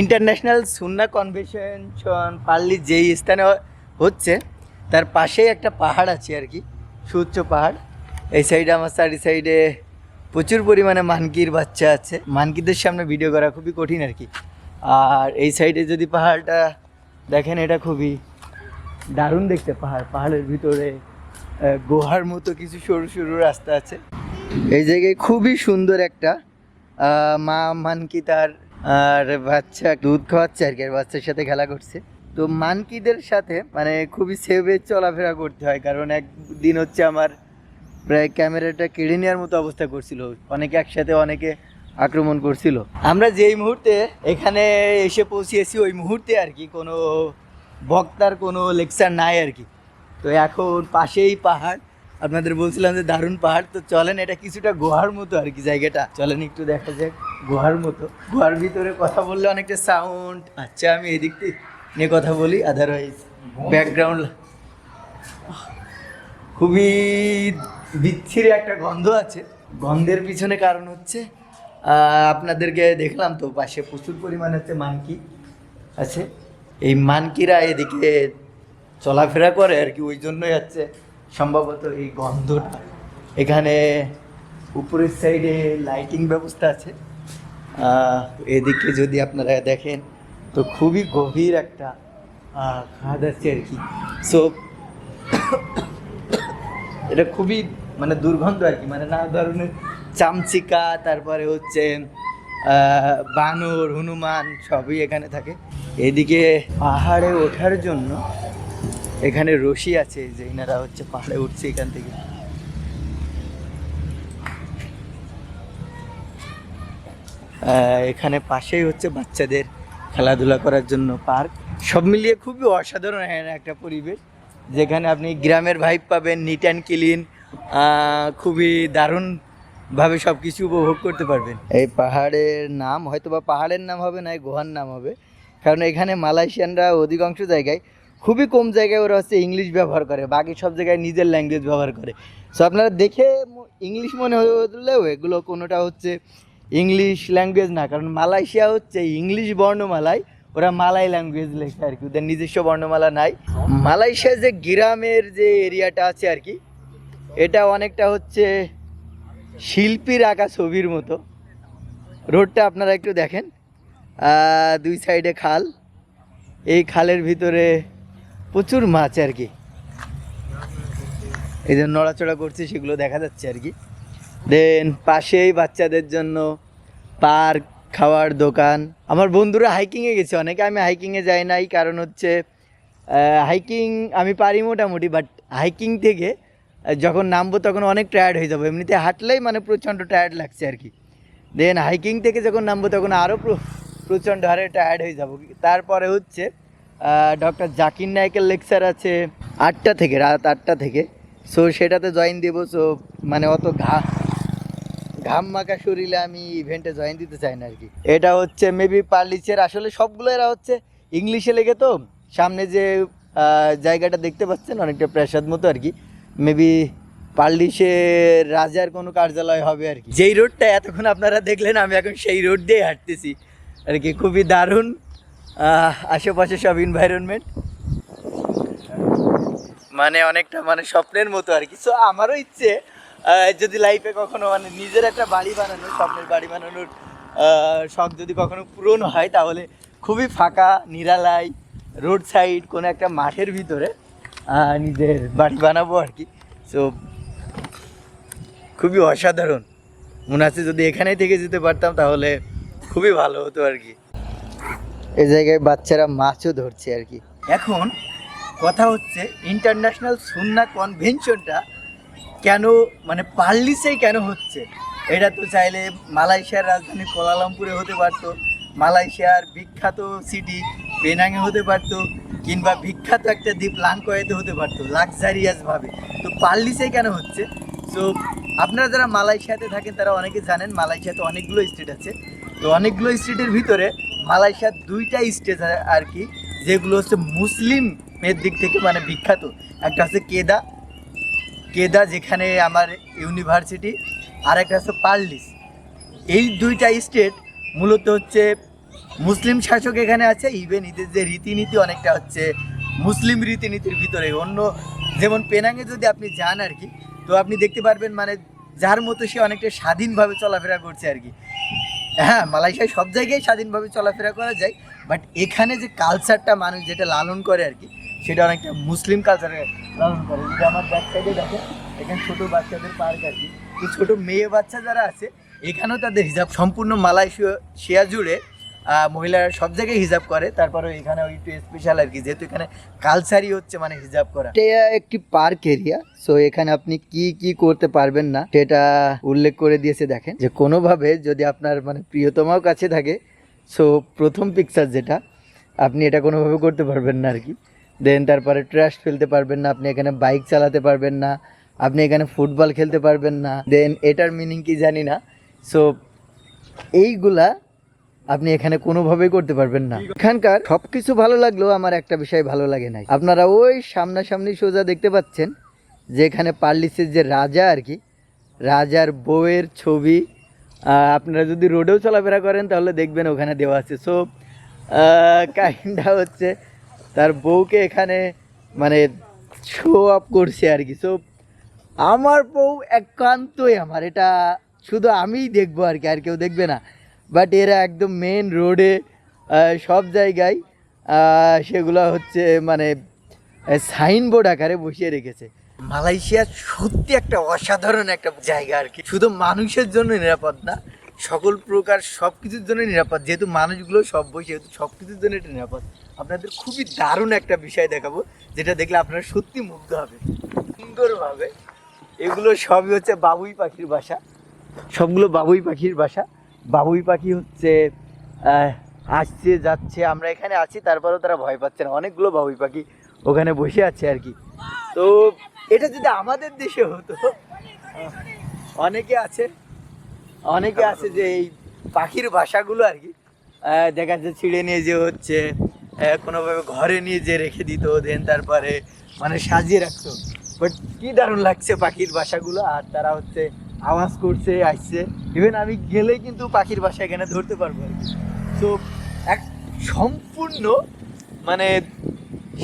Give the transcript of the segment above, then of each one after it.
International সুন্না convention পাল্লি যেই স্থানে হচ্ছে, তার পাশেই একটা পাহাড় আছে আর কি, সুউচ্চ পাহাড়। এই সাইডে আমার চারি সাইডে প্রচুর পরিমাণে মানকির বাচ্চা আছে। মানকিদের সামনে ভিডিও করা খুবই কঠিন আর কি। আর এই সাইডে যদি পাহাড়টা দেখেন, এটা খুবই দারুণ দেখতে পাহাড়। পাহাড়ের ভিতরে গুহার মতো কিছু সরু সরু রাস্তা আছে। এই জায়গায় খুবই সুন্দর একটা মা মানকি তার আর বাচ্চা দুধ খাওয়াচ্ছে আর কি, আর বাচ্চার সাথে খেলা করছে। তো মানকিদের সাথে মানে খুবই সেভে চলাফেরা করতে হয়, কারণ একদিন হচ্ছে আমার প্রায় ক্যামেরাটা কেড়ে নেওয়ার মতো অবস্থা করছিল। অনেকে একসাথে অনেকে আক্রমণ করছিল। আমরা যেই মুহূর্তে এখানে এসে পৌঁছিয়েছি ওই মুহূর্তে আর কি কোনো বক্তার কোনো লেকচার নাই আর কি। তো এখন পাশেই পাহাড়, আপনাদের বলছিলাম যে দারুণ পাহাড়, তো চলেন, এটা কিছুটা গুহার মতো আর কি জায়গাটা। চলেন, একটু দেখা যাক। গুহার মতো। গুহার ভিতরে কথা বললে অনেকটা সাউন্ড আচ্ছা আমি এদিক নিয়ে কথা বলি। আদারওয়াইজ ব্যাকগ্রাউন্ড খুবই বিচ্ছিরি একটা গন্ধ আছে। গন্ধের পিছনে কারণ হচ্ছে আপনাদেরকে দেখলাম তো, পাশে প্রচুর পরিমাণে হচ্ছে মানকি আছে। এই মানকিরা এদিকে চলাফেরা করে আর কি, ওই জন্যই হচ্ছে সম্ভবত এই গন্ধটা। এখানে উপরের সাইডে লাইটিং ব্যবস্থা আছে। এদিকে যদি আপনারা দেখেন, তো খুবই গভীর একটা খাদ আছে আর কি। সো এটা খুবই মানে দুর্গন্ধ আর কি মানে নানা ধরনের চামচিকা, তারপরে হচ্ছে বানর, হনুমান, সবই এখানে থাকে। এদিকে পাহাড়ে ওঠার জন্য এখানে রশি আছে, যে এনারা হচ্ছে পাহাড়ে উঠছে এখান থেকে। এখানে পাশেই হচ্ছে বাচ্চাদের খেলাধুলা করার জন্য পার্ক। সব মিলিয়ে খুবই অসাধারণ এখানে একটা পরিবেশ। যেখানে আপনি গ্রামের ভাইব পাবেন নিট অ্যান্ড ক্লিন খুবই দারুণভাবে সব কিছু উপভোগ করতে পারবেন। এই পাহাড়ের নাম হয়তো বা পাহাড়ের নাম হবে না গুহার নাম হবে। কারণ এখানে মালয়েশিয়ানরা অধিকাংশ জায়গায়, খুবই কম জায়গায় ওরা হচ্ছে ইংলিশ ব্যবহার করে, বাকি সব জায়গায় নিজের ল্যাঙ্গুয়েজ ব্যবহার করে। সো আপনারা দেখে ইংলিশ মনে হলেও এগুলো কোনোটা হচ্ছে ইংলিশ ল্যাঙ্গুয়েজ না, কারণ মালয়েশিয়া হচ্ছে ইংলিশ বর্ণমালায়, ওরা মালাই ল্যাঙ্গুয়েজ লেখে আর কি, ওদের নিজস্ব বর্ণমালা নাই। মালয়েশিয়া যে গ্রামের যে এরিয়াটা আছে আর কি, এটা অনেকটা হচ্ছে শিল্পীর আঁকা ছবির মতো। রোডটা আপনারা একটু দেখেন দুই সাইডে খাল, এই খালের ভিতরে প্রচুর মাছ আর কি। এই যে নড়াচড়া করছে, সেগুলো দেখা যাচ্ছে আর কি। দেন পাশেই বাচ্চাদের জন্য পার্ক, খাওয়ার দোকান। আমার বন্ধুরা হাইকিংয়ে গেছে, অনেকে আমি হাইকিংয়ে যাই নাই, কারণ হচ্ছে হাইকিং আমি পারি মোটামুটি বাট হাইকিং থেকে যখন নামবো তখন অনেক টায়ার্ড হয়ে যাব। এমনিতে হাঁটলেই মানে প্রচণ্ড টায়ার্ড লাগছে আর কি। দেন হাইকিং থেকে যখন নামবো তখন আরও প্রচণ্ড হারে টায়ার্ড হয়ে যাব। তারপরে হচ্ছে ডক্টর জাকির নায়কের লেকচার আছে আটটা থেকে, রাত আটটা থেকে। সো সেটাতে জয়েন দেবো। সো মানে অত ঘা ঘাম মাখা শরীরে আমি ইভেন্টে জয়েন দিতে চাই না আর কি এটা হচ্ছে মেবি পার্লিচের আসলে সবগুলো এরা হচ্ছে ইংলিশে লেগে তো, সামনে যে জায়গাটা দেখতে পাচ্ছেন অনেকটা প্রাসাদ মতো আর কি মেবি পার্লিশের রাজার কোনো কার্যালয় হবে আর কি যেই রোডটা এতক্ষণ আপনারা দেখলেন, আমি এখন সেই রোড দিয়ে হাঁটতেছি। আর কি খুবই দারুণ আশেপাশে সব এনভায়রনমেন্ট মানে অনেকটা মানে স্বপ্নের মতো আর কি সো আমারও ইচ্ছে যদি লাইফে কখনো মানে নিজের একটা বাড়ি বানানোর, স্বপ্নের বাড়ি বানানোর শখ যদি কখনো পূরণ হয়, তাহলে খুবই ফাঁকা নিরালাই রোড সাইড কোনো একটা মাঠের ভিতরে নিজের বাড়ি বানাবো আর কি। সো খুবই অসাধারণ। মনে আছে যদি এখানেই থেকে যেতে পারতাম, তাহলে খুবই ভালো হতো আর কি। এই জায়গায় বাচ্চারা মাছও ধরছে আর কি। এখন কথা হচ্ছে ইন্টারন্যাশনাল সুন্না কনভেনশনটা কেন মানে পার্লিসেই কেন হচ্ছে? এটা তো চাইলে মালয়েশিয়ার রাজধানী কোলালামপুরে হতে পারতো, মালয়েশিয়ার বিখ্যাত সিটি পেনাঙে হতে পারতো, কিংবা বিখ্যাত একটা দ্বীপ লাংকয়েতে হতে পারতো লাক্সারিয়াসভাবে তো পার্লিসেই কেন হচ্ছে? সো আপনারা যারা মালয়েশিয়াতে থাকেন, তারা অনেকে জানেন মালয়েশিয়াতে অনেকগুলো স্টেট আছে। তো অনেকগুলো স্টেটের ভিতরে মালয়েশিয়ার দুইটা স্টেট আর কি, যেগুলো হচ্ছে মুসলিমের দিক থেকে মানে বিখ্যাত। একটা হচ্ছে কেদা কেদা যেখানে আমার ইউনিভার্সিটি আর একটা হচ্ছে পার্লিস। এই দুইটা স্টেট মূলত হচ্ছে মুসলিম শাসক এখানে আছে ইভেন ঈদের যে রীতিনীতি অনেকটা হচ্ছে মুসলিম রীতিনীতির ভিতরে। অন্য যেমন পেনাঙে যদি আপনি যান আর কি, তো আপনি দেখতে পারবেন মানে যার মতো সে অনেকটা স্বাধীনভাবে চলাফেরা করছে আর কি। হ্যাঁ মালয়েশিয়ায় সব জায়গায় স্বাধীনভাবে চলাফেরা করা যায় বাট এখানে যে কালচারটা মানুষ যেটা লালন করে আর কি সেটা অনেকটা মুসলিম কালচারে লালন করে। যেটা আমার ব্যাক সাইডে দেখেন এখানে ছোট বাচ্চাদের পার্ক আর কি। তো ছোট মেয়ে বাচ্চা যারা আছে, এখানেও তাদের হিজাব সম্পূর্ণ মালয়েশিয়া জুড়ে মহিলারা সব জায়গায় হিজাব করে। তারপরে এখানে একটু স্পেশাল আর কি, যেহেতু এখানে কালচারই হচ্ছে মানে হিজাব করা। এটা একটি পার্ক এরিয়া সো এখানে আপনি কি কি করতে পারবেন না, সেটা উল্লেখ করে দিয়েছে, দেখেন। যে কোনোভাবে যদি আপনার মানে প্রিয়তমাও কাছে থাকে সো প্রথম পিকচার যেটা, আপনি এটা কোনোভাবে করতে পারবেন না আর কি। দেন তারপরে ট্রাশ ফেলতে পারবেন না, আপনি এখানে বাইক চালাতে পারবেন না, আপনি এখানে ফুটবল খেলতে পারবেন না। দেন এটার মিনিং কি জানি না। সো এইগুলা আপনি এখানে কোনোভাবেই করতে পারবেন না। এখানকার সবকিছু ভালো লাগলেও আমার একটা বিষয় ভালো লাগে নাই। আপনারা ওই সামনাসামনি সোজা দেখতে পাচ্ছেন যে এখানে পার্লিসের যে রাজা আর কি, রাজার বউয়ের ছবি। আপনারা যদি রোডেও চলাফেরা করেন তাহলে দেখবেন ওখানে দেওয়া আছে। সো কাইন্ডা হচ্ছে তার বউকে এখানে মানে শো আপ করছে আর কি। সো আমার বউ একান্তই আমার, এটা শুধু আমিই দেখব আর কি, আর কেউ দেখবে না। বাট এরা একদম মেন রোডে সব জায়গায় সেগুলো হচ্ছে মানে সাইনবোর্ড আকারে বসিয়ে রেখেছে। মালয়েশিয়া সত্যি একটা অসাধারণ একটা জায়গা আর কি। শুধু মানুষের জন্য নিরাপদ না, সকল প্রকার সব কিছুর জন্য নিরাপদ। যেহেতু মানুষগুলো সব বই, সেহেতু সব কিছুর জন্য এটা নিরাপদ। আপনাদের খুবই দারুণ একটা বিষয় দেখাবো, যেটা দেখলে আপনারা সত্যি মুগ্ধ হবে। সুন্দরভাবে এগুলো সবই হচ্ছে বাবুই পাখির বাসা। সবগুলো বাবুই পাখির বাসা। বাবুই পাখি হচ্ছে আসছে, যাচ্ছে, আমরা এখানে আছি, তারপরেও তারা ভয় পাচ্ছে না। অনেকগুলো বাবুই পাখি ওখানে বসে আছে আর কি। তো এটা যদি আমাদের দেশে হতো অনেকে আছে অনেকে আছে যে এই পাখির বাসাগুলো আর কি দেখা যাচ্ছে ছিঁড়ে নিয়ে যে হচ্ছে কোনোভাবে ঘরে নিয়ে যে রেখে দিত দেন তারপরে মানে সাজিয়ে রাখতো। বাট কি দারুণ লাগছে পাখির বাসাগুলো, আর তারা হচ্ছে আওয়াজ করছে, আসছে। ইভেন আমি গেলে কিন্তু পাখির বাসা এখানে ধরতে পারব আর কি। তো এক সম্পূর্ণ মানে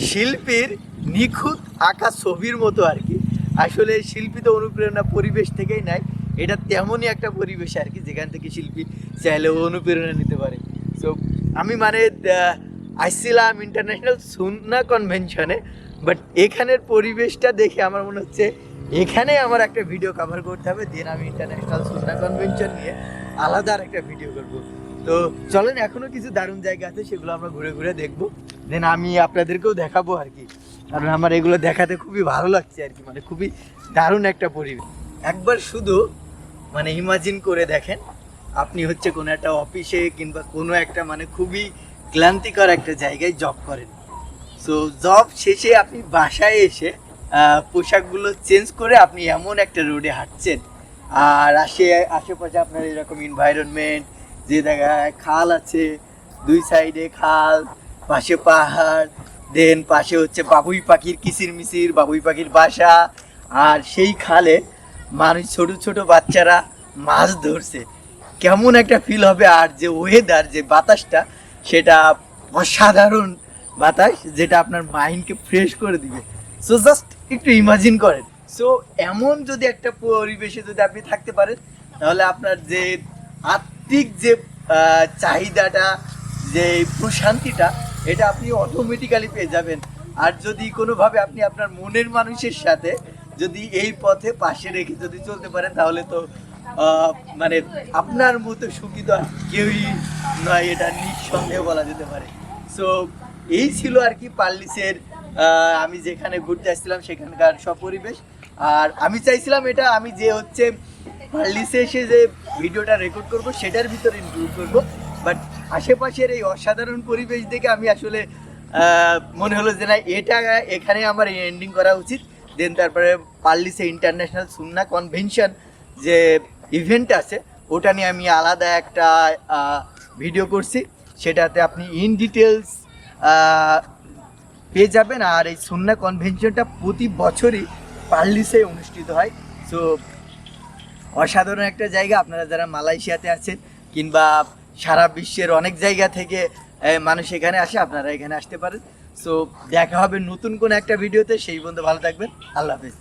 শিল্পীর নিখুঁত আঁকা ছবির মতো আর কি। আসলে শিল্পী তো অনুপ্রেরণা পরিবেশ থেকেই নেয়। এটা তেমনই একটা পরিবেশ আর কি, যেখান থেকে শিল্পী চাইলে অনুপ্রেরণা নিতে পারে। সো আমি মানে আসছিলাম ইন্টারন্যাশনাল সুন্না কনভেনশনে বাট এখানের পরিবেশটা দেখে আমার মনে হচ্ছে এখানে আমার একটা ভিডিও কভার করতে হবে দেন আমি ইন্টারন্যাশনাল সুন্না কনভেনশন নিয়ে আলাদা আর একটা ভিডিও করব। তো চলেন, এখনও কিছু দারুণ জায়গা আছে, সেগুলো আমরা ঘুরে ঘুরে দেখব। দেন আমি আপনাদেরকেও দেখাবো আর কি। কারণ আমার এগুলো দেখাতে খুবই ভালো লাগছে আর কি মানে খুবই দারুণ একটা পরিবেশ। একবার শুধু মানে ইমাজিন করে দেখেন, আপনি হচ্ছে কোনো একটা অফিসে কিংবা কোনো একটা মানে খুবই ক্লান্তিকর একটা জায়গায় জব করেন। সো জব শেষে আপনি বাসায় এসে পোশাকগুলো চেঞ্জ করে আপনি এমন একটা রোডে হাঁটছেন। আর আশে আশেপাশে আপনার এরকম এনভায়রনমেন্ট যে জায়গায় খাল আছে, দুই সাইডে খাল, পাশে পাহাড় দেন পাশে হচ্ছে বাবুই পাখির কিচির মিচির বাবুই পাখির বাসা। আর সেই খালে মানুষ, ছোট ছোট বাচ্চারা মাছ ধরছে। কেমন একটা ফিল হবে আর যে ওয়েদার যে বাতাসটা সেটা অসাধারণ বাতাস যেটা আপনার মাইন্ডকে ফ্রেশ করে দিবে। সো জাস্ট একটু ইমাজিন করেন। সো এমন যদি একটা পরিবেশে যদি আপনি থাকতে পারেন, তাহলে আপনার যে আত্মিক যে চাহিদাটা, যে প্রশান্তিটা, এটা আপনি অটোমেটিক্যালি পেয়ে যাবেন। আর যদি কোনোভাবে আপনি আপনার মনের মানুষের সাথে যদি এই পথে পাশে রেখে যদি চলতে পারেন, তাহলে তো মানে আপনার মতো সুখী তো আর কেউই নয়, এটা নিঃসন্দেহে বলা যেতে পারে। সো এই ছিল আর কি পার্লিসের আমি যেখানে ঘুরতে আসছিলাম সেখানকার সব পরিবেশ আর আমি চাইছিলাম এটা, আমি যে হচ্ছে পার্লিসে এসে যে ভিডিওটা রেকর্ড করব, সেটার ভিতরে ইনক্লুড করব। বাট আশেপাশের এই অসাধারণ পরিবেশ দেখে আমি আসলে মনে হলো যে না, এটা এখানে আমার এন্ডিং করা উচিত। দেন তারপরে পার্লিসে ইন্টারন্যাশনাল সুন্না কনভেনশন যে ইভেন্ট আছে, ওটা নিয়ে আমি আলাদা একটা ভিডিও করছি। সেটাতে আপনি ইন ডিটেলস পেয়ে যাবেন। আর এই সুন্না কনভেনশনটা প্রতি বছরই পার্লিসে অনুষ্ঠিত হয়। সো অসাধারণ একটা জায়গা। আপনারা যারা মালয়েশিয়াতে আছেন কিংবা সারা বিশ্বের অনেক জায়গা থেকে মানুষ এখানে আসে, আপনারা এখানে আসতে পারেন। সো দেখা হবে নতুন কোন একটা ভিডিওতে সেই বন্ধু ভালো থাকবেন। আল্লাহ হাফেজ।